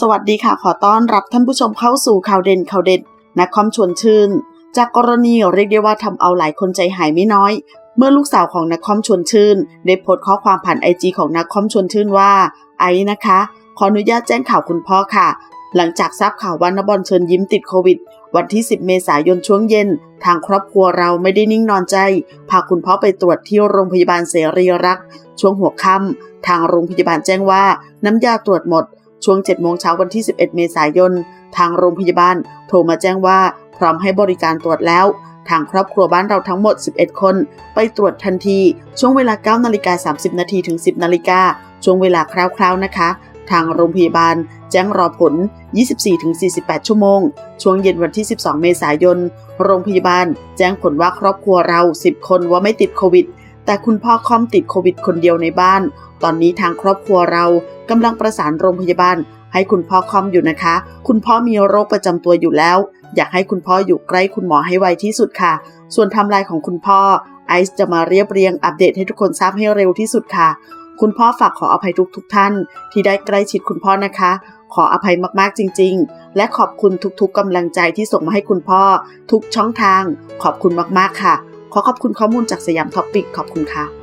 สวัสดีค่ะ ขอต้อนรับท่านผู้ชมเข้าสู่ข่าวเด่นข่าวเด็ดนักคอมชวนชื่น จากกรณีเรียกได้ว่าทำเอาหลายคนใจหายไม่น้อย เมื่อลูกสาวของนักคอมชวนชื่น ได้โพสต์ข้อความผ่านไอจีของนักคอมชวนชื่นว่า ไอ้นะคะ ขออนุญาตแจ้งข่าวคุณพ่อค่ะ หลังจากทราบข่าวว่านบอลเชิญยิ้มติดโควิด วันที่ 10 เมษายนช่วงเย็น ทางครอบครัวเราไม่ได้นิ่งนอนใจ พาคุณพ่อไปตรวจที่โรงพยาบาลเสรีรักษ์ช่วงหัวค่ำทางโรงพยาบาลแจ้งว่าน้ำยาตรวจหมด ช่วง 7 โมงเช้าวันที่ 11 เมษายน ทางโรงพยาบาล โทรมาแจ้งว่าพร้อมให้บริการตรวจแล้ว ทางครอบครัวบ้านเราทั้งหมด 11 คน ไปตรวจทันที ช่วงเวลา 9 นาฬิกา 30 นาทีถึง 10 นาฬิกา ช่วงเวลาคร่าวๆ นะคะทางโรงพยาบาลแจ้งรอผล 24-48 ชั่วโมง ช่วงเย็นวันที่ 12 เมษายน โรงพยาบาลแจ้งผลว่าครอบครัวเรา 10 คนว่าไม่ติดโควิด แต่คุณพ่อคอมติดโควิดคนเดียวในบ้าน ตอนนี้ทางครอบครัวเรากำลังประสานโรงพยาบาล ให้คุณพ่อคอมอยู่นะคะ คุณพ่อมีโรคประจำตัวอยู่แล้ว อยากให้คุณพ่ออยู่ใกล้คุณหมอให้ไวที่สุดค่ะ ส่วนทำลายของคุณพ่อไอซ์จะมาเรียบเรียงอัปเดตให้ทุกคนทราบให้เร็วที่สุดค่ะ คุณพ่อฝากขออภัยทุกทุกท่าน ที่ได้ใกล้ชิดคุณพ่อนะคะ ขออภัยมากๆจริง ๆ และขอบคุณทุกๆกำลังใจที่ส่งมาให้คุณพ่อ ทุกช่องทาง ขอบคุณมากๆค่ะ ขอขอบคุณข้อมูลจากสยามท็อปปิกขอบคุณค่ะ